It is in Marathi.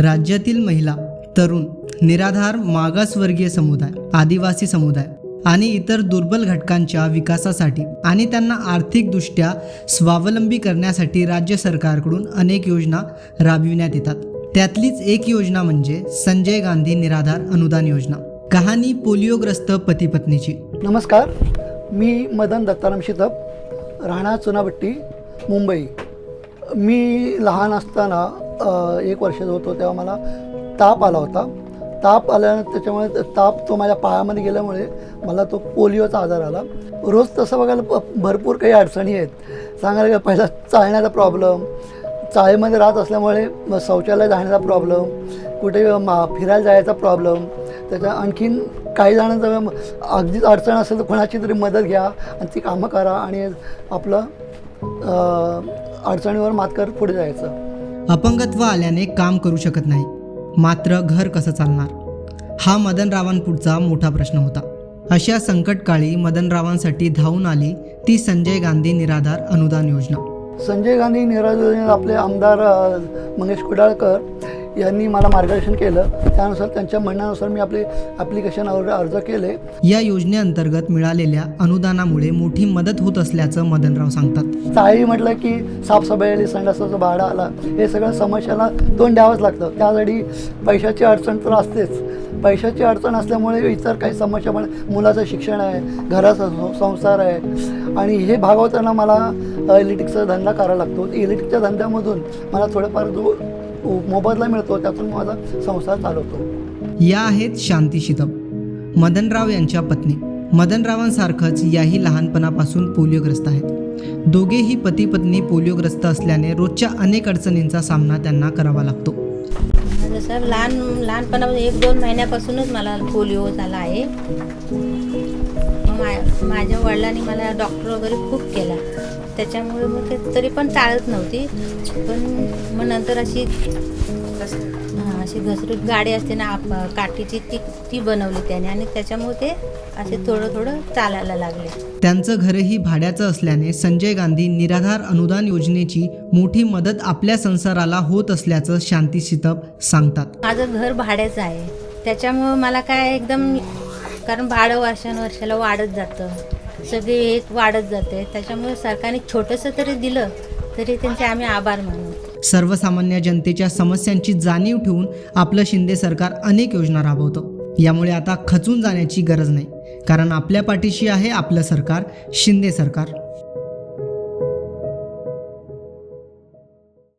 राज्यातील महिला तरुण निराधार मागासवर्गीय समुदाय आदिवासी समुदाय आणि इतर दुर्बल घटकांच्या विकासासाठी आणि त्यांना आर्थिकदृष्ट्या स्वावलंबी करण्यासाठी राज्य सरकारकडून अनेक योजना राबविण्यात येतात. त्यातलीच एक योजना म्हणजे संजय गांधी निराधार अनुदान योजना. कहाणी पोलिओग्रस्त पती पत्नीची नमस्कार मी मदन दत्ताराम शितप राहणार चुनाभट्टी मुंबई. मी लहान असताना एक वर्षाचा होतो तेव्हा मला ताप आला होता. ताप आल्यानं त्याच्यामुळे ताप तो माझ्या पायामध्ये गेल्यामुळे मला तो पोलिओचा आजार आला. रोज तसं बघायला भरपूर काही अडचणी आहेत. सांगायला का पहिला चालण्याचा प्रॉब्लेम चाळीमध्ये राहत असल्यामुळे शौचालय जाण्याचा प्रॉब्लेम कुठे मा फिरायला जायचा प्रॉब्लेम त्याच्या आणखीन काही जणांचं अगदीच अडचण असेल तर कोणाची तरी मदत घ्या आणि ती कामं करा आणि आपलं अडचणीवर मात करत पुढे जायचं. अपंगत्व आल्याने काम करू शकत नाही. मात्र घर कसं चालणार? हा मदनरावांपुढचा मोठा प्रश्न होता. अशा संकटकाळी मदनरावांसाठी धावून आली ती संजय गांधी निराधार अनुदान योजना. संजय गांधी निराधार आपले आमदार मंगेश कुडाळकर यांनी मला मार्गदर्शन केलं. त्यानुसार त्यांच्या म्हणण्यानुसार मी आपले ॲप्लिकेशन अर्ज केले. या योजनेअंतर्गत मिळालेल्या अनुदानामुळे मोठी मदत होत असल्याचं मदनराव सांगतात. चाळी म्हटलं की साफसफाई संडासाचं भाडं आला. हे सगळं समस्याला तोंड द्यावंच लागतं. त्यासाठी पैशाची अडचण तर असतेच. पैशाची अडचण असल्यामुळे इतर काही समस्या पण मुलाचं शिक्षण आहे घराचा संसार आहे. आणि हे भागवताना मला इलेक्ट्रिकचा धंदा करावा लागतो. इलेक्ट्रिकच्या धंद्यामधून मला थोडंफार जो मोबदला मिळतो त्यातून माझा संसार चालवतो. या आहेत शांती शितप मदनराव यांच्या पत्नी. मदनरावांसारखंच याही लहानपणापासून पोलिओग्रस्त आहेत. दोघेही पती पत्नी पोलिओग्रस्त असल्याने रोजच्या अनेक अडचणींचा सामना त्यांना करावा लागतो. जसं लहान लहानपणापासून एक दोन महिन्यापासूनच मला पोलिओ झाला आहे. माझ्या वडिलांनी मला डॉक्टर वगैरे खूप केला. त्याच्यामुळे मग ते तरी पण चालत नव्हती. पण मग नंतर अशी हां, अशी घसरूट गाडी असते ना आप काठीची ती ती बनवली त्याने आणि त्याच्यामुळे ते असे थोडं थोडं चालायला लागले. त्यांचं घरही भाड्याचं असल्याने संजय गांधी निराधार अनुदान योजनेची मोठी मदत आपल्या संसाराला होत असल्याचं शांती शितप सांगतात. माझं घर भाड्याचं आहे. त्याच्यामुळं मला काय एकदम कारण भाडं वर्षानुवर्षाला वाढत जातं. सगळे हे वाढत जाते. त्याच्यामुळे सरकारने छोटंसं तरी दिलं तरी त्यांचे आम्ही आभार मानू. सर्वसामान्य जनतेच्या समस्यांची जाणीव ठेवून आपलं शिंदे सरकार अनेक योजना राबवतं. यामुळे आता खचून जाण्याची गरज नाही. कारण आपल्या पाठीशी आहे आपलं सरकार शिंदे सरकार.